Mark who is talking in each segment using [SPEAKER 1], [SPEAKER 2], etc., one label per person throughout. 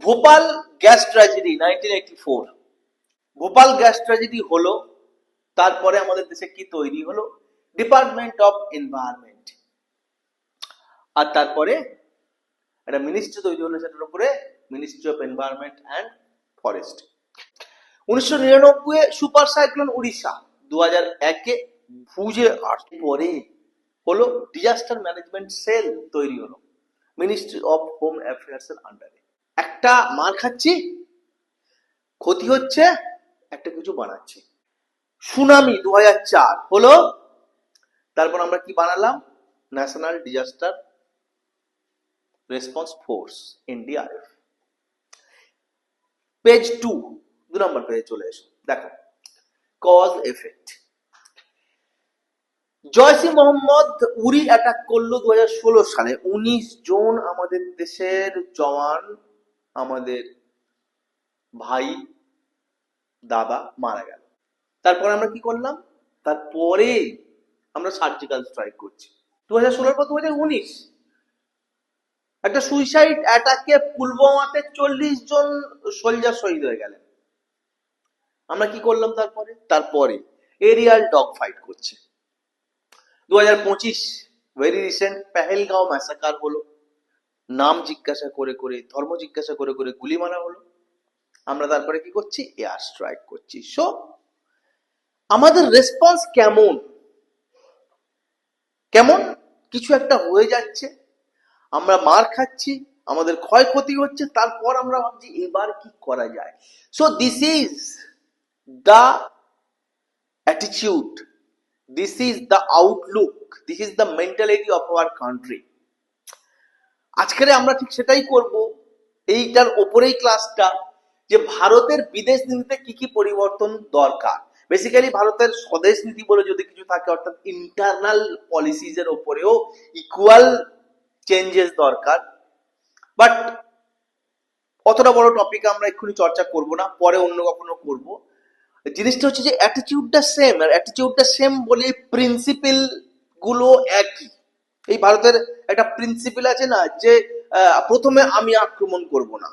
[SPEAKER 1] Bhopal gas tragedy nineteen eighty four Bhopal gas tragedy হলো, তারপরে আমাদের দেশে কি তৈরি হলো? ডিপার্টমেন্ট অফ এনভায়রনমেন্ট আর তারপরে একটা মিনিস্ট্রি তৈরি হলো, সেটার উপরে ministry of environment and forest উনিশশো নিরানব্বই সুপার সাইক্লোন উড়িষ্যা দু হাজার একে ভুজে আসতে পরে হলো ডিজাস্টার ম্যানেজমেন্ট সেল তৈরি হলো। মিনিস্ট্রি অফ হোম অ্যাফেয়ার্স এর আন্ডারে একটা মার খাচ্ছি, ক্ষতি হচ্ছে, একটা কিছু বানাচ্ছি। সুনামি দু চার হলো, তারপর আমরা কি বানালাম? National disaster response force NDRF page two দু নম্বর পেজে চলে এসো। দেখো cause effect জয়সি Mohammad Uri attack করল দু হাজার ষোলো সালে। উনিশ জন আমাদের দেশের জওয়ান আমাদের ভাই, দাদা মারা গেল। তারপর আমরা কি করলাম? তারপরে আমরা সার্জিক্যাল স্ট্রাইক করছি। দু হাজার ষোলোর পর দু হাজার উনিশ একটা সুইসাইড অ্যাটাকে পুলওয়ামাতে চল্লিশ জন সোলজার শহীদ হয়ে গেলেন। আমরা কি করলাম তারপরে? তারপরে এরিয়াল ডগ ফাইট করছে। দু হাজার পঁচিশ ভেরি রিসেন্ট পেহেলগাঁও ম্যাসাকার হলো। নাম জিজ্ঞাসা করে করে, ধর্ম জিজ্ঞাসা করে করে গুলি মারা হলো। আমরা তারপরে কি করছি? এয়ার স্ট্রাইক করছি। সো আমাদের রেসপন্স কেমন? কেমন? কিছু একটা হয়ে যাচ্ছে। আমরা মার খাচ্ছি, আমাদের ক্ষয়ক্ষতি হচ্ছে, তারপর আমরা ভাবছি, এবার কি করা যায়? So this is the attitude this is the outlook this is the mentality of our country আজকের আমরা ঠিক সেটাই করব। এইটার ওপরেই ক্লাসটা যে ভারতের বিদেশ নীতিতে কি কি পরিবর্তন দরকার? বেসিক্যালি ভারতের স্বদেশ নীতি বলে যদি কিছু থাকে, অর্থাৎ ইন্টারনাল পলিসিজ এর ওপরেও ইকুয়াল চেঞ্জেস দরকার। বাট অতটা বড় টপিক আমরা এক্ষুনি চর্চা করব না, পরে অন্য কখনো করব। জিনিসটা হচ্ছে যে অ্যাটিটিউডটা সেম আর অ্যাটিটিউডটা সেম বলে প্রিন্সিপলগুলো একই। এই ভারতের একটা প্রিন্সিপাল আছে না যে প্রথমে আমি আক্রমণ করব না।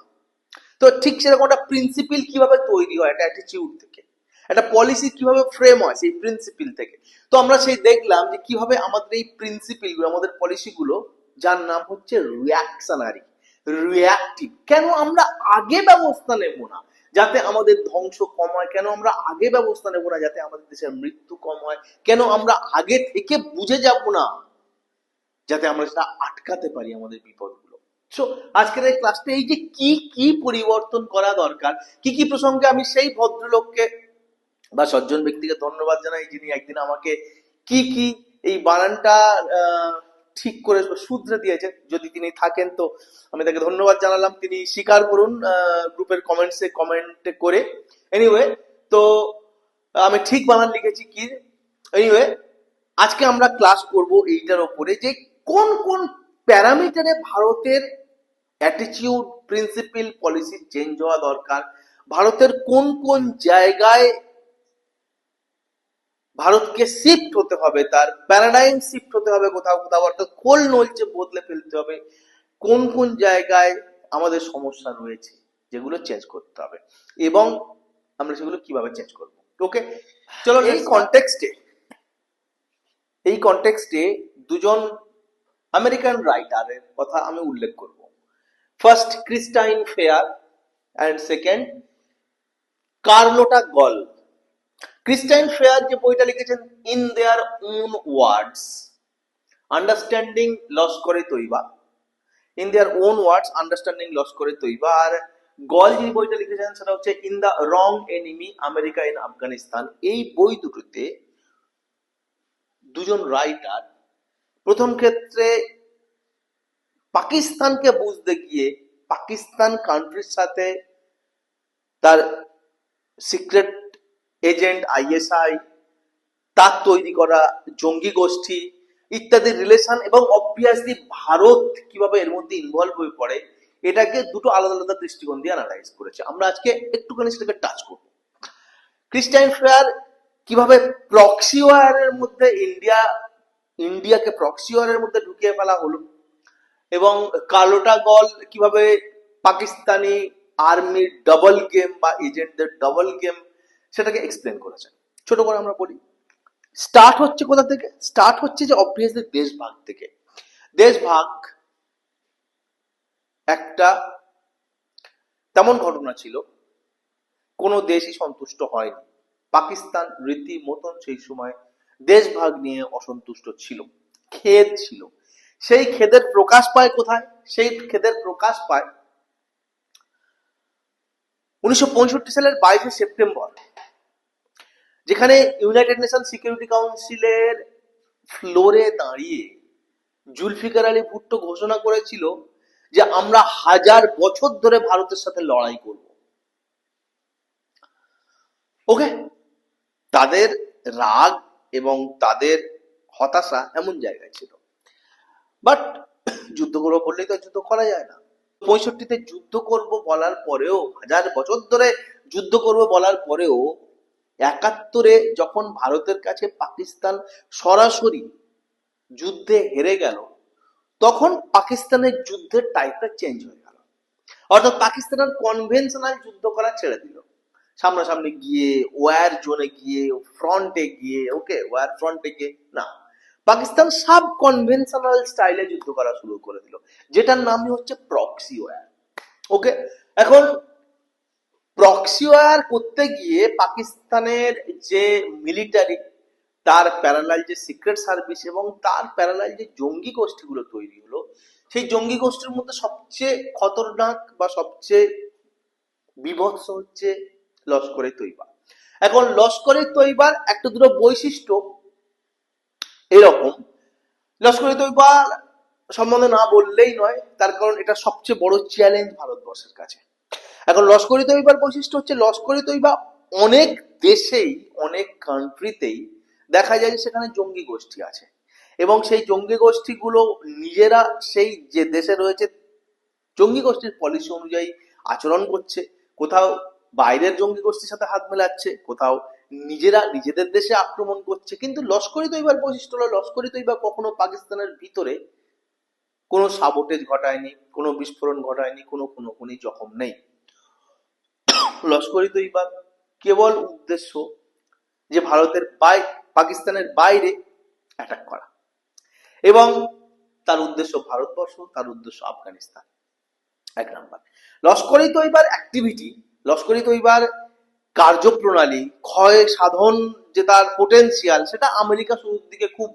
[SPEAKER 1] তো ঠিক সেরকম একটা প্রিন্সিপাল কীভাবে তৈরি হয় একটা অ্যাটিটিউড থেকে? একটা পলিসি কীভাবে ফ্রেম হয় সেই প্রিন্সিপাল থেকে? তো আমরা সেই দেখলাম যে কীভাবে আমাদের এই প্রিন্সিপালগুলো, আমাদের পলিসি গুলো, যার নাম হচ্ছে রিয়াকশনারি রিয়াক্টিভ কেন আমরা আগে ব্যবস্থা নেব না? যাতে আমাদের ধ্বংস কম হয়। কেন আমরা আগে ব্যবস্থা নেব না? যাতে আমাদের দেশের মৃত্যু কম হয়। কেন আমরা আগে থেকে বুঝে যাব না? যাতে আমরা সেটা আটকাতে পারি আমাদের বিপদগুলো। সো আজকের এই ক্লাসটা এই যে কি কি পরিবর্তন করা দরকার, কি কি প্রসঙ্গে আমি সেই ভদ্রলোককে বা সজ্জন ব্যক্তিকে ধন্যবাদ জানাই যিনি একদিন আমাকে কি কি এই বানানটা ঠিক করে শুধরে দিয়েছেন। যদি তিনি থাকেন তো আমি তাকে ধন্যবাদ জানালাম। তিনি স্বীকার করুন গ্রুপের কমেন্টসে কমেন্ট করে। এনিওয়ে তো আমি ঠিক বানান লিখেছি কি? এনিওয়ে আজকে আমরা ক্লাস করব এইটার ওপরে যে কোন কোন প্যারামিটারে ভারতের অ্যাটিচিউড প্রিন্সিপাল পলিসি চেঞ্জ হওয়া দরকার? ভারতের কোন কোন জায়গায় ভারতকে শিফট হতে হবে তার প্যারাডাইম শিফট হতে হবে কোথাও কোথাও অর্থাৎ কোল নলচে বদলে ফেলতে হবে। কোন কোন জায়গায় আমাদের সমস্যা রয়েছে যেগুলো চেঞ্জ করতে হবে। এবং আমরা সেগুলো কীভাবে চেঞ্জ করব? ওকে চলো এই কনটেক্সটে এই কনটেক্সটে দুজন আমেরিকান রাইটারের কথা আমি উল্লেখ করব। First Christine Fair and second Carlotta Gall Christine Fair যে বইটা লিখেছেন in their own words understanding Lashkar-e-Taiba in their own words understanding Lashkar-e-Taiba R Gall যে বইটা লিখেছেন, সেটা হচ্ছে in the wrong enemy America in Afghanistan এই বই দুটোতে দুজন রাইটার প্রথম ক্ষেত্রে পাকিস্তানকে বুঝতে গিয়ে পাকিস্তান কান্ট্রির সাথে তার সিক্রেট এজেন্ট আইএসআই তার তৈরি করা জঙ্গি গোষ্ঠী ইত্যাদি রিলেশন এবং অবভিয়াসলি ভারত কীভাবে এর মধ্যে ইনভলভ হয়ে পড়ে, এটাকে দুটো আলাদা আলাদা দৃষ্টিকোণ দিয়ে অ্যানালাইজ করেছে। আমরা আজকে একটুখানি সেটাকে টাচ করব। ক্রিস্টাইন ফেয়ার কীভাবে প্রক্সি ওয়ারের মধ্যে ইন্ডিয়া ইন্ডিয়াকে প্রক্সি ওয়ারের মধ্যে ঢুকিয়ে ফেলা হলো এবং কালোটা গল কীভাবে পাকিস্তানি আর্মির ডবল গেম বা এজেন্টদের ডবল গেম সেটাকে এক্সপ্লেন করেছেন ছোট করে আমরা বলি স্টার্ট হচ্ছে কোথা থেকে? স্টার্ট হচ্ছে যে অবভিয়াসলি দেশভাগ থেকে। দেশভাগ একটা তেমন ঘটনা ছিল, কোনো দেশই সন্তুষ্ট হয়নি। পাকিস্তান রীতি মতন সেই সময় দেশভাগ নিয়ে অসন্তুষ্ট ছিল খেদ ছিল। সেই খেদের প্রকাশ পায় কোথায়? সেই খেদের প্রকাশ পায় উনিশশো সালের বাইশে সেপ্টেম্বর, যেখানে ইউনাইটেড নেশন সিকিউরিটি কাউন্সিলের ফ্লোরে দাঁড়িয়ে জুলফিকার আলী ভুট্টো ঘোষণা করেছিল যে আমরা হাজার বছর ধরে ভারতের সাথে লড়াই করব। ওকে? তাদের রাগ এবং তাদের হতাশা এমন জায়গায় ছিল। বাট যুদ্ধ করব বললেই তো যুদ্ধ করা যায় না। পঁয়ষট্টিতে যুদ্ধ করব বলার পরেও, হাজার বছর ধরে যুদ্ধ করব বলার পরেও, একাত্তরে যখন ভারতের কাছে পাকিস্তান সরাসরি যুদ্ধে হেরে গেল, তখন পাকিস্তানের যুদ্ধের টাইপটা চেঞ্জ হয়ে গেল। অর্থাৎ পাকিস্তানের কনভেনশনাল যুদ্ধ করা ছেড়ে দিল। সামনাসামনি গিয়ে, ওয়ার জোনে গিয়ে, ফ্রন্টে গিয়ে, ওকে? ওয়ার ফ্রন্টে গিয়ে, না। পাকিস্তান সাব কনভেনশনাল স্টাইলে যুদ্ধ করা শুরু করে দিল, যেটার নামই হচ্ছে প্রক্সি ওয়ার ওকে? এখন প্রক্সি ওয়ার করতে গিয়ে পাকিস্তানের যে মিলিটারি তার প্যারালাল যে সিক্রেট সার্ভিস এবং তার প্যারালাল যে জঙ্গি গোষ্ঠীগুলো তৈরি হলো, সেই জঙ্গি গোষ্ঠীর মধ্যে সবচেয়ে খতরনাক বা সবচেয়ে বিভৎস হচ্ছে লস্করে তৈবা। এখন লস্করে তৈবার একটা দুটো বৈশিষ্ট্য এরকম। লস্করে তৈবা সম্বন্ধে না বললেই নয়, তার কারণ এটা সবচেয়ে বড় চ্যালেঞ্জ ভারতবর্ষের কাছে। এখন লস্করি তৈবার বৈশিষ্ট্য হচ্ছে লস্করি তৈবা অনেক দেশেই, অনেক কান্ট্রিতেই দেখা যায় সেখানে জঙ্গি গোষ্ঠী আছে। এবং সেই জঙ্গি গোষ্ঠীগুলো নিজেরা সেই যে দেশে রয়েছে, জঙ্গি গোষ্ঠীর পলিসি অনুযায়ী আচরণ করছে। কোথাও বাইরের জঙ্গি গোষ্ঠীর সাথে হাত মেলাচ্ছে, কোথাও নিজেরা নিজেদের দেশে আক্রমণ করছে, কিন্তু লস্করি তৈবার বৈশিষ্ট্য হলো, লস্করি তৈবা কখনো পাকিস্তানের ভিতরে কোনো সাবোটেজ ঘটায়নি, কোনো বিস্ফোরণ ঘটায়নি, কোনো কোনো খুনি জখম নেই। লস্করি তৈবা কেবল উদ্দেশ্য যে ভারতের বাই, পাকিস্তানের বাইরে অ্যাটাক করা। এবং তার উদ্দেশ্য ভারতবর্ষ, তার উদ্দেশ্য আফগানিস্তান। এক নাম্বার। লস্করি তৈবার অ্যাক্টিভিটি লস্করি তৈবার কার্যপ্রণালী, ক্ষয় সাধন যে তার পোটেনশিয়াল সেটা আমেরিকা শুরুর দিকে খুব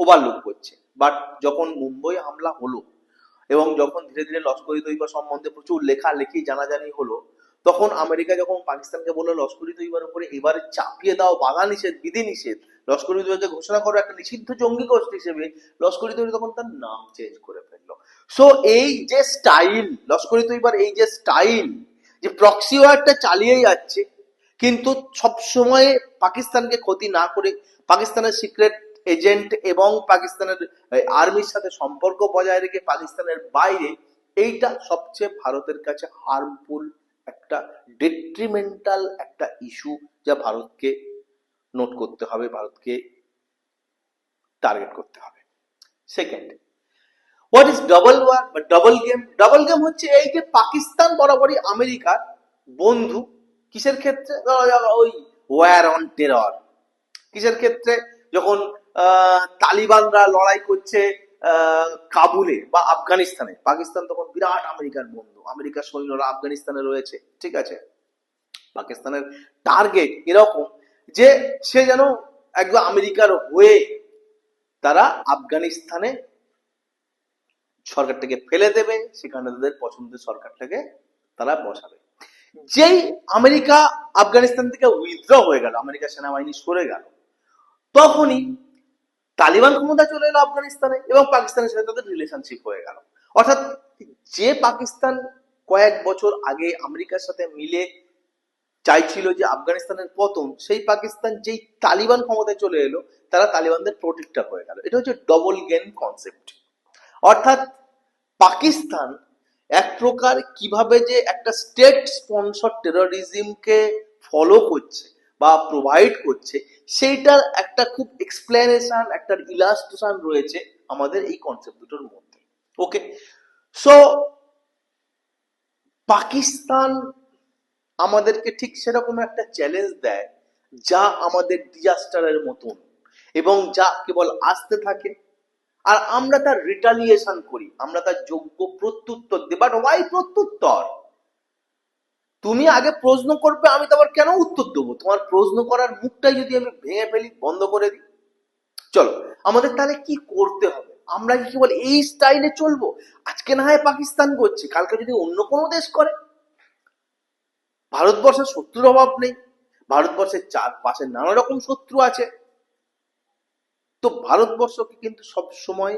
[SPEAKER 1] ওভারলুক করছে। বাট যখন মুম্বই হামলা হলো এবং যখন ধীরে ধীরে লস্করি তৈবা সম্বন্ধে প্রচুর লেখালেখি, জানাজানি হলো, তখন আমেরিকা যখন পাকিস্তানকে বলল লস্করি তৈবার উপরে এবারে চাপিয়ে দাও বাধা নিষেধ বিধি নিষেধ লস্করি তৈবাকে ঘোষণা করো একটা নিষিদ্ধ জঙ্গি গোষ্ঠী হিসেবে লস্করি তৈরি তখন তার নাম চেঞ্জ করে ফেলল। সো এই যে স্টাইল লস্করি তৈবার এই যে স্টাইল যে প্রক্সি ওয়ারটা চালিয়ে যাচ্ছে, কিন্তু সবসময় পাকিস্তানকে ক্ষতি না করে পাকিস্তানের সিক্রেট এজেন্ট এবং পাকিস্তানের আর্মির সাথে সম্পর্ক বজায় রেখে পাকিস্তানের বাইরে এইটা সবচেয়ে ভারতের কাছে হার্মফুল একটা ডেট্রিমেন্টাল একটা ইস্যু যা ভারতকে নোট করতে হবে, ভারতকে টার্গেট করতে হবে। Second what is double war বা ডবল গেম ডবল গেম হচ্ছে এই যে পাকিস্তান বরাবরই আমেরিকার বন্ধু। কিসের ক্ষেত্রে? ওই ওয়ার অন টেরর কিসের ক্ষেত্রে? যখন তালিবানরা লড়াই করছে কাবুলে বা আফগানিস্তানে। পাকিস্তান তখন বিরাট আমেরিকার বন্ধু। আমেরিকার সৈন্যরা আফগানিস্তানে রয়েছে, ঠিক আছে? পাকিস্তানের টার্গেট এরকম যে সে যেন একদম আমেরিকার হয়ে তারা আফগানিস্তানে সরকারটাকে ফেলে দেবে, সেখানে তাদের পছন্দের সরকারটাকে তারা বসাবে। যেই আমেরিকা আফগানিস্তান থেকে উইথড্র হয়ে গেল, আমেরিকা সেনাবাহিনী সরে গেল, তখনই তালিবান ক্ষমতা চলে এলো আফগানিস্তানে এবং পাকিস্তানের সাথে তাদের রিলেশনশিপ হয়ে গেল। অর্থাৎ যে পাকিস্তান কয়েক বছর আগে আমেরিকার সাথে মিলে চাইছিল যে আফগানিস্তানের পতন, সেই পাকিস্তান যেই তালিবান ক্ষমতায় চলে এলো, তারা তালিবানদের প্রোটেক্টর হয়ে গেল। এটা হচ্ছে ডবল গেন কনসেপ্ট অর্থাৎ পাকিস্তান এক প্রকার কীভাবে যে একটা স্টেট স্পন্সর টেরোরিজমকে ফলো করছে বা প্রোভাইড করছে, সেইটার একটা খুব এক্সপ্লেনেশন একটা ইলাস্ট্রেশন রয়েছে আমাদের এই কনসেপ্ট দুটোর মধ্যে। ওকে সো পাকিস্তান আমাদেরকে ঠিক সেরকম একটা চ্যালেঞ্জ দেয় যা আমাদের ডিজাস্টারের মতন এবং যা কেবল আসতে থাকে। আর আমরা তার রিটালিয়েশন করি, আমরা তার যোগ্য প্রত্যুত্তর দিই। বাট ওয়াই প্রত্যুত্তর? তুমি আগে প্রশ্ন করবে, আমি তো আবার কেন উত্তর দেবো? তোমার প্রশ্ন করার মুখটাই যদি আমি ভেঙে ফেলি, বন্ধ করে দিই। চলো, আমাদের তাহলে কি করতে হবে? আমরা কি কেবল এই স্টাইলে চলবো? আজকে না হয় পাকিস্তান করছে, কালকে যদি অন্য কোনো দেশ করে। ভারতবর্ষের শত্রুর অভাব নেই, ভারতবর্ষের চারপাশে নানা রকম শত্রু আছে। তো ভারতবর্ষকে কিন্তু সব সময়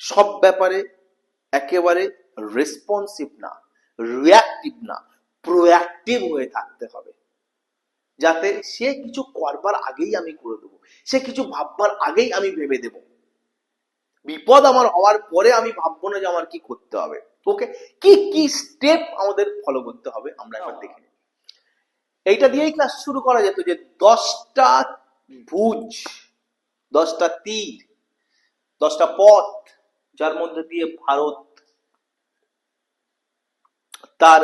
[SPEAKER 1] সব ব্যাপারে একেবারে রেসপন্সিভ না রিয়াক্টিভ না প্রোয়াক্টিভ হয়ে থাকতে হবে। যাতে সে কিছু করবার আগেই আমি করে দেবো, সে কিছু ভাববার আগেই আমি ভেবে দেব। বিপদ আমার হওয়ার পরে আমি ভাববো না যে আমার কি করতে হবে। ওকে, কি কি স্টেপ আমাদের ফলো করতে হবে আমরা একবার দেখে। এইটা দিয়েই ক্লাস শুরু করা যেত যে দশটা ভুজ দশটা তীর, দশটা পথ যার মধ্যে দিয়ে ভারত তার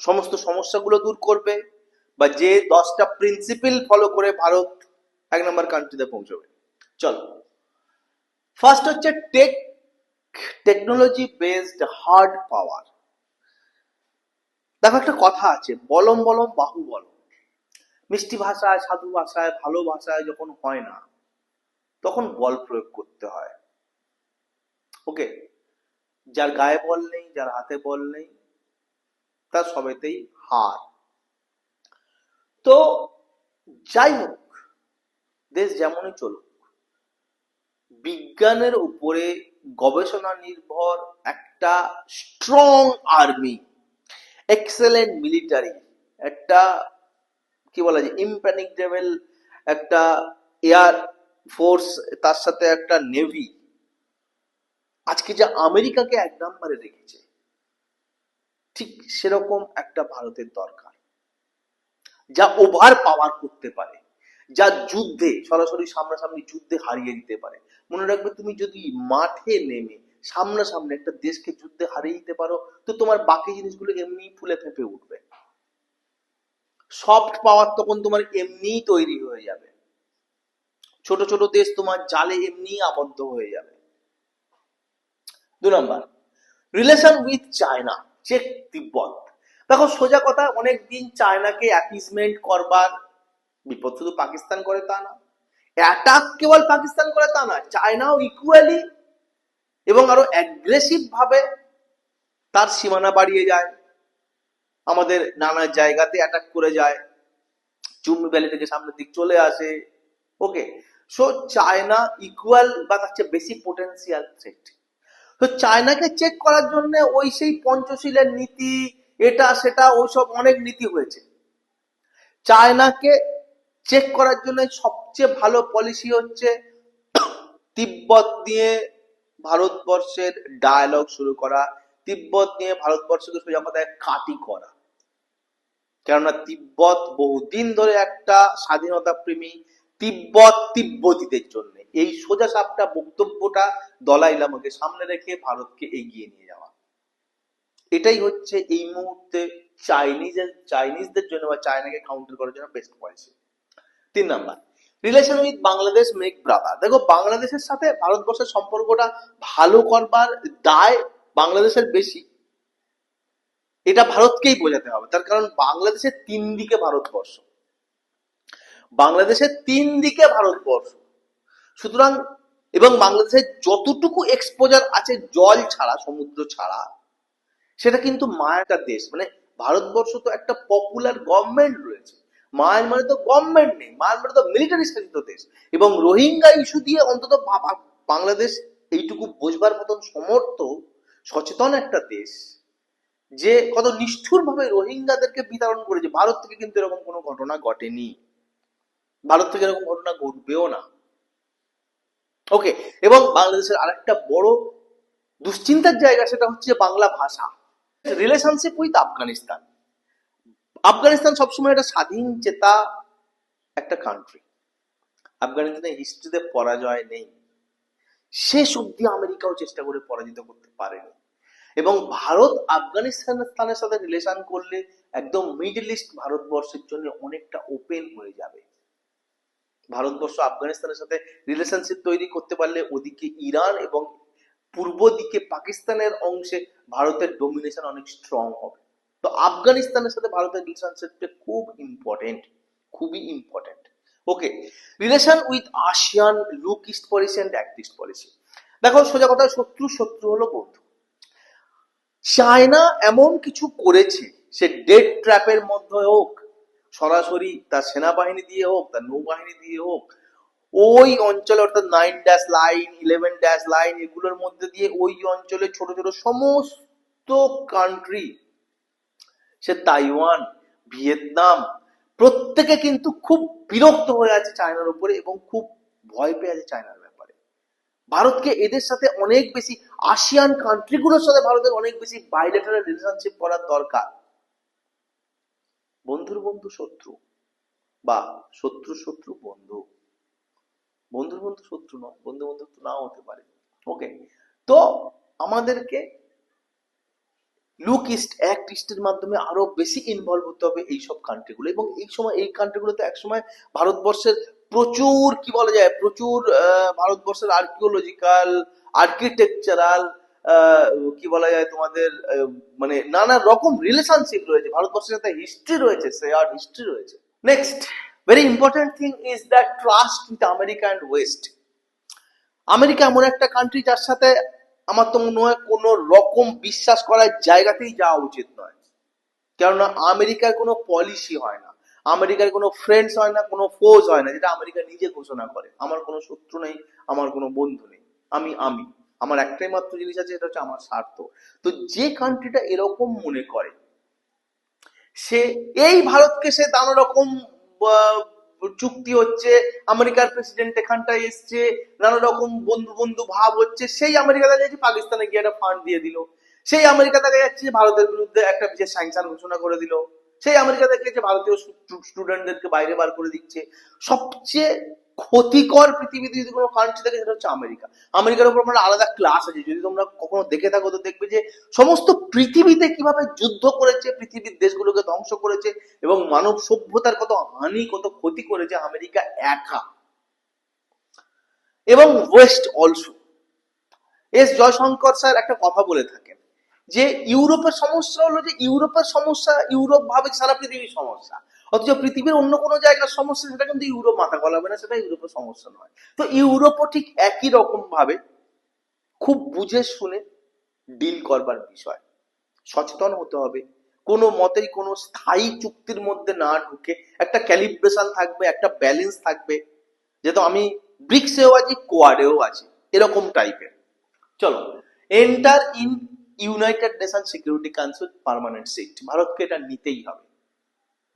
[SPEAKER 1] সমস্ত সমস্যাগুলো দূর করবে বা যে দশটা প্রিন্সিপিল ফলো করে ভারত এক নম্বর কান্ট্রিতে পৌঁছবে। চলো। ফার্স্ট হচ্ছে tech technology based hard power দেখো একটা কথা আছে, বলম বলম, বাহু বলম। মিষ্টি ভাষায়, সাধু ভাষায়, ভালো ভাষায় যখন হয় না, তখন বল প্রয়োগ করতে হয়। ওকে যার গায়ে বল নেই, যার হাতে বল নেই, তার সবেতেই হার। তো যাই হোক, দেশ যেমনই চলুক, বিজ্ঞানের উপরে গবেষণা নির্ভর একটা স্ট্রং আর্মি এক্সেলেন্ট মিলিটারি একটা কি বলা যায় ইম্প্যানিকটেবল একটা এয়ার ফোর্স তার সাথে একটা নেভি আজকে যে আমেরিকাকে এক নম্বরে রেখেছে, ঠিক সেরকম একটা ভারতের দরকার। যা ওভার পাওয়ার করতে পারে, যা যুদ্ধে, সরাসরি সামনাসামনি যুদ্ধে হারিয়ে দিতে পারে। মনে রাখবে তুমি যদি মাঠে নেমে সামনাসামনি একটা দেশকে যুদ্ধে হারিয়ে দিতে পারো, তো তোমার বাকি জিনিসগুলো এমনি ফুলে ফেঁপে উঠবে। সফট পাওয়ার তখন তোমার এমনিই তৈরি হয়ে যাবে। ছোট ছোট দেশ তোমার জালে এমনি আবদ্ধ হয়ে যাবে। দু নম্বর রিলেশন উইথ চায়না চেক তিব্বত দেখো, সোজা কথা অনেক দিন চায়নাকে অ্যাপিসমেন্ট করবার বিপদ শুধু পাকিস্তান করে তা না। অ্যাটাক কেবল পাকিস্তান করে তা না চায়নাও ইকুয়ালি এবং আরও অ্যাগ্রেসিভ ভাবে তার সীমানা বাড়িয়ে যায়। আমাদের নানা জায়গাতে অ্যাটাক করে যায়। চুম্বি ভ্যালি থেকে সামনের দিক চলে আসে। ওকে সো চায়না ইকুয়াল বা তার চেয়ে বেশি পোটেন্সিয়াল থ্রেট তো চায়নাকে চেক করার জন্য ওই সেই পঞ্চশীলের নীতি, এটা, সেটা, ওইসব অনেক নীতি হয়েছে। চায়নাকে চেক করার জন্য সবচেয়ে ভালো পলিসি হচ্ছে তিব্বত নিয়ে ভারতবর্ষের ডায়ালগ শুরু করা। তিব্বত নিয়ে ভারতবর্ষকে সোজা কথায় কাটি করা। কেননা তিব্বত বহুদিন ধরে একটা স্বাধীনতা প্রেমী তিব্বত তিব্বতীদের জন্য। এই সোজা সাপটা বক্তব্যটা দলাই লামাকে সামনে রেখে ভারতকে এগিয়ে নিয়ে যাওয়া। এটাই হচ্ছে এই মুহূর্তে চাইনিজ চাইনিজদের জন্য বা চায়নাকে কাউন্টার করার জন্য বেস্ট পলিসি তিন number relation with Bangladesh make brother দেখো বাংলাদেশের সাথে ভারতবর্ষের সম্পর্কটা ভালো করবার দায় বাংলাদেশের বেশি, এটা ভারতকেই বোঝাতে হবে। তার কারণ বাংলাদেশের তিন দিকে ভারতবর্ষ। বাংলাদেশের তিন দিকে ভারতবর্ষ। সুতরাং, এবং বাংলাদেশের যতটুকু এক্সপোজার আছে জল ছাড়া, সমুদ্র ছাড়া, সেটা কিন্তু মায়াটা দেশ। মানে ভারতবর্ষ তো একটা পপুলার গভর্নমেন্ট রয়েছে। মায়ানমারে তো গভর্নমেন্ট নেই, মায়ানমারে তো মিলিটারি শাসিত দেশ। এবং রোহিঙ্গা ইস্যু দিয়ে অন্তত বাংলাদেশ এইটুকু বোঝবার মতন সমর্থ সচেতন একটা দেশ যে কত নিষ্ঠুর ভাবে রোহিঙ্গাদেরকে বিতরণ করেছে। ভারত থেকে কিন্তু এরকম কোনো ঘটনা ঘটেনি। ভারত থেকে এরকম ঘটনা ঘটবেও না। ওকে, এবং বাংলাদেশের আরেকটা বড় দুশ্চিন্তার জায়গা সেটা হচ্ছে বাংলা ভাষা। Relationship with Afghanistan. আফগানিস্তান সবসময় একটা স্বাধীন, চেতা একটা কান্ট্রি আফগানিস্তানের হিস্ট্রিতে পরাজয় নেই। শেষ অব্দি আমেরিকাও চেষ্টা করে পরাজিত করতে পারেনি। এবং ভারত আফগানিস্তানের সাথে রিলেশন করলে একদম মিডল ইস্ট ভারতবর্ষের জন্য অনেকটা ওপেন হয়ে যাবে। ভারতবর্ষ আফগানিস্তানের সাথে রিলেশনশিপ তৈরি করতে পারলে ওদিকে ইরান এবং পূর্ব দিকে পাকিস্তানের অংশে ভারতের ডোমিনেশন অনেক স্ট্রং হবে। তো আফগানিস্তানের সাথে ভারতের রিলেশনশিপটা খুব ইম্পর্টেন্ট খুবই important okay relation with ASEAN look east policy and act east policy দেখো, সোজা কথা শত্রু শত্রু হলো বন্ধু। চায়না এমন কিছু করেছে, সে ডেড ট্র্যাপের মধ্যে হোক, সরাসরি তার সেনাবাহিনী দিয়ে হোক, তার নৌবাহিনী দিয়ে হোক, ওই অঞ্চলে অর্থাৎ nine dash line eleven dash line এগুলোর মধ্যে দিয়ে ওই অঞ্চলে ছোট ছোট সমস্ত কান্ট্রি সে তাইওয়ান ভিয়েতনাম প্রত্যেকে কিন্তু খুব বিরক্ত হয়ে আছে চায়নার উপরে এবং খুব ভয় পেয়ে আছে চায়নার ব্যাপারে। ভারতকে এদের সাথে অনেক বেশি আসিয়ান কান্ট্রিগুলোর সাথে ভারতের অনেক বেশি বাইলেটারাল রিলেশনশিপ করার দরকার। বন্ধুর বন্ধু শত্রু বা শত্রু শত্রু বন্ধু। বন্ধুর বন্ধু শত্রু নয় বন্ধু বন্ধু নাও হতে পারে। ওকে তো আমাদেরকে লুক ইস্ট অ্যাক্ট ইস্টের মাধ্যমে আরও বেশি ইনভলভ হতে হবে এইসব কান্ট্রিগুলো এবং এই সময় এই কান্ট্রিগুলোতে একসময় ভারতবর্ষের প্রচুর, কি বলা যায়, প্রচুর ভারতবর্ষের আর্কিওলজিক্যাল আর্কিটেকচারাল কি বলা যায় তোমাদের মানে নানা রকম রিলেশনশিপ রয়েছে। ভারতবর্ষের সাথে হিস্ট্রি রয়েছে শেয়ার হিস্ট্রি রয়েছে। Next very important thing is that trust with America and west America এমন একটা কান্ট্রি যার সাথে আমার তো মনে হয় কোনো রকম বিশ্বাস করার জায়গাতেই যাওয়া উচিত নয়। কেননা আমেরিকার কোনো পলিসি হয় না। আমেরিকার কোনো ফ্রেন্ডস হয় না, কোনো ফোজ হয় না, যেটা আমেরিকা নিজে ঘোষণা করে। আমার কোনো শত্রু নেই, আমার কোনো বন্ধু নেই। আমি আমি। আমার একটাই মাত্র জিনিস আছে, সেটা হচ্ছে আমার স্বার্থ। তো যে কান্ট্রিটা এরকম মনে করে, সে এই ভারতকে সে নানা রকম চুক্তি হচ্ছে, আমেরিকার প্রেসিডেন্ট এখানটায় এসছে, নানা রকম বন্ধু বন্ধু ভাব হচ্ছে, সেই আমেরিকা দেখা যাচ্ছে পাকিস্তানে গিয়ে একটা ফান্ড দিয়ে দিল। সেই আমেরিকা দেখা যাচ্ছে ভারতের বিরুদ্ধে একটা বিশেষ স্যাংশন ঘোষণা করে দিল। সেই আমেরিকা দেখা যাচ্ছে ভারতীয় স্টুডেন্টদেরকে বাইরে বার করে দিচ্ছে। সবচেয়ে ক্ষতিকর পৃথিবীতে যদি কোনো কান্ট্রি থাকে, সেটা হচ্ছে আমেরিকা। আমেরিকার উপর আমরা আলাদা ক্লাস আছে। যদি তোমরা কখনো দেখে থাকো, তো দেখবে যে সমস্ত পৃথিবীতে কীভাবে যুদ্ধ করেছে, পৃথিবীর দেশগুলোকে ধ্বংস করেছে এবং মানব সভ্যতার কত হানি, কত ক্ষতি করেছে আমেরিকা একা। এবং west also. S Jaishankar sir একটা কথা বলে থাকেন যে, ইউরোপের সমস্যা হলো যে, ইউরোপের সমস্যা, ইউরোপ ভাবে সারা পৃথিবীর সমস্যা। অথচ পৃথিবীর অন্য কোনো জায়গার সমস্যা, সেটা কিন্তু ইউরোপ মাথা গলাবে না, সেটা ইউরোপের সমস্যা নয়। তো ইউরোপও ঠিক একই রকম ভাবে খুব বুঝে শুনে ডিল করবার বিষয়। সচেতন হতে হবে। কোনো মতেই কোনো স্থায়ী চুক্তির মধ্যে না ঢুকে একটা ক্যালিব্রেশন থাকবে, একটা ব্যালেন্স থাকবে। যেহেতু আমি ব্রিক্সেও আছি, কোয়াডেও আছি, এরকম টাইপের চলো enter in United Nation Security Council permanent seat ভারতকে এটা নিতেই হবে।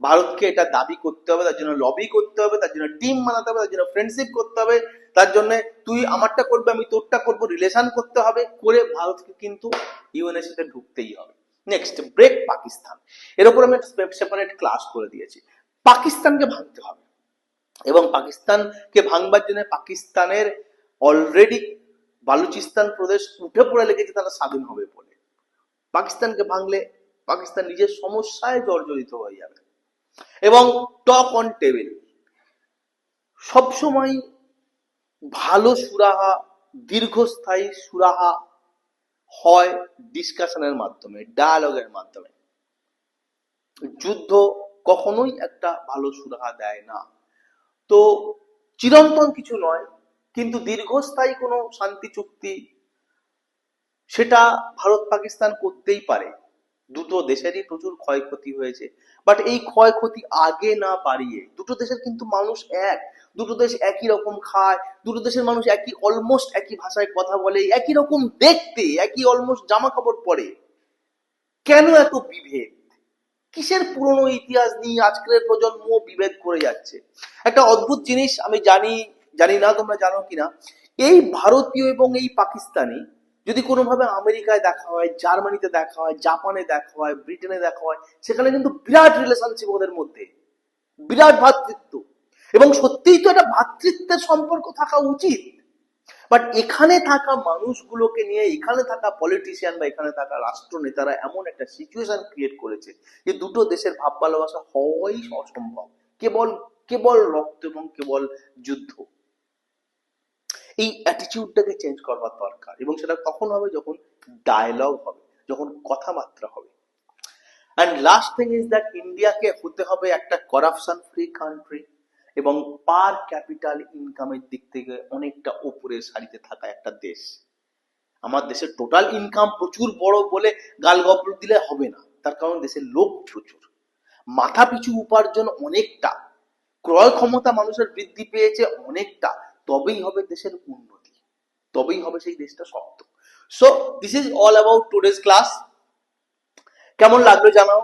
[SPEAKER 1] ভারতকে এটা দাবি করতে হবে, তার জন্য লবি করতে হবে, তার জন্য টিম বানাতে হবে, তার জন্য ফ্রেন্ডশিপ করতে হবে, তার জন্য তুই আমারটা করবে, আমি তোরটা করব রিলেশন করতে হবে, করে ভারতকে কিন্তু ইউএনএসিতে ঢুকতেই হবে। Next break Pakistan. এর উপর আমি সেপারেট ক্লাস করে দিয়েছি। পাকিস্তানকে ভাঙতে হবে। এবং পাকিস্তানকে ভাঙবার জন্য পাকিস্তানের অলরেডি বালুচিস্তান প্রদেশ উঠে পড়ে লেগেছে, তারা স্বাধীন হবে বলে। পাকিস্তানকে ভাঙলে পাকিস্তান নিজের সমস্যায় জর্জরিত হয়ে যাবে। এবং টক অন টেবিল। সবসময় ভালো সুরাহা, দীর্ঘস্থায়ী সুরাহা হয় ডিসকাশনের মাধ্যমে ডায়ালগের মাধ্যমে। যুদ্ধ কখনোই একটা ভালো সুরাহা দেয় না। তো চিরন্তন কিছু নয়, কিন্তু দীর্ঘস্থায়ী কোনো শান্তি চুক্তি সেটা ভারত পাকিস্তান করতেই পারে। দুটো দেশেরই প্রচুর ক্ষয়ক্ষতি হয়েছে। বাট এই ক্ষয়ক্ষতি আগে না বাড়িয়ে, দুটো দেশের কিন্তু মানুষ এক। দুটো দেশ একই রকম খায়, দুটো দেশের মানুষ একই অলমোস্ট একই ভাষায় কথা বলে, একই রকম দেখতে, একই অলমোস্ট জামা কাপড় পরে। কেন এত বিভেদ? কিসের পুরনো ইতিহাস নিয়ে আজকের প্রজন্ম বিভেদ করে যাচ্ছে? একটা অদ্ভুত জিনিস আমি জানি জানি না তোমরা জানো কিনা। এই ভারতীয় এবং এই পাকিস্তানি যদি কোনোভাবে আমেরিকায় দেখা হয়, জার্মানিতে দেখা হয়, জাপানে দেখা হয়, ব্রিটেনে দেখা হয়, সেখানে কিন্তু বিরাট রিলেশনশিপ ওদের মধ্যে। বিরাট ভ্রাতৃত্ব এবং সত্যিই তো একটা ভ্রাতৃত্বের সম্পর্ক থাকা উচিত। বাট এখানে থাকা মানুষগুলোকে নিয়ে, এখানে থাকা পলিটিশিয়ান বা এখানে থাকা রাষ্ট্রনেতারা এমন একটা সিচুয়েশন ক্রিয়েট করেছে যে দুটো দেশের ভাব ভালোবাসা হওয়াই অসম্ভব। কেবল কেবল রক্ত এবং কেবল যুদ্ধ। এই অ্যাটিটিউডটাকে চেঞ্জ করবার দরকার এবং সেটা কখন হবে যখন ডায়লগ হবে, যখন কথাবার্তা হবে। And last thing is that ইন্ডিয়াকে হতে হবে একটা করাপশন ফ্রি কান্ট্রি এবং পার ক্যাপিটাল ইনকামের দিক থেকে অনেকটা উপরে সারিতে থাকা একটা দেশ। আমার দেশের টোটাল ইনকাম প্রচুর বড় বলে গাল দিলে হবে না, তার কারণ দেশের লোক প্রচুর। মাথা পিছু উপার্জন অনেকটা, ক্রয় ক্ষমতা মানুষের বৃদ্ধি পেয়েছে অনেকটা তবেই হবে দেশের উন্নতি। তবেই হবে সেই দেশটা শক্ত। So this is all about today's class কেমন লাগল জানাও।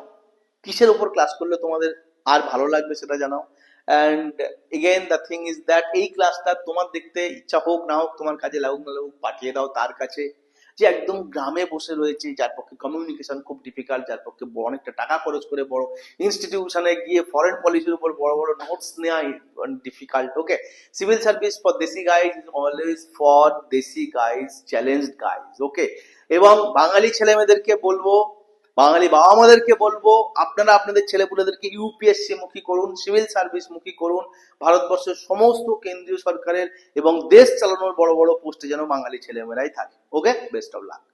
[SPEAKER 1] কিসের উপর ক্লাস করলে তোমাদের আর ভালো লাগবে সেটা জানাও। And again the thing is that এই ক্লাসটা তোমার দেখতে ইচ্ছা হোক, না হোক, তোমার কাজে লাগুক, না লাগুক, পাঠিয়ে দাও তার কাছে। যে একদম গ্রামে বসে রয়েছে, যার পক্ষে কমিউনিকেশন খুব ডিফিকাল্ট যার পক্ষে অনেকটা টাকা খরচ করে বড় ইনস্টিটিউশনে গিয়ে ফরেন পলিসির উপর বড় বড় নোটস নেওয়া difficult okay civil service for desi guys is always for desi guys challenge guys okay এবং বাঙালি ছেলে মেয়েদেরকে বলব বাঙালি বাবা মাদেরকে বলব, আপনারা আপনাদের ছেলেপুলেদেরকে ইউপিএসসি মুখী করুন, সিভিল সার্ভিস মুখী করুন, ভারতবর্ষের সমস্ত কেন্দ্রীয় সরকারের এবং দেশ চালানোর বড় বড় পোস্টে যেন বাঙালি ছেলেমেয়েরাই থাকে। ওকে? Best of luck.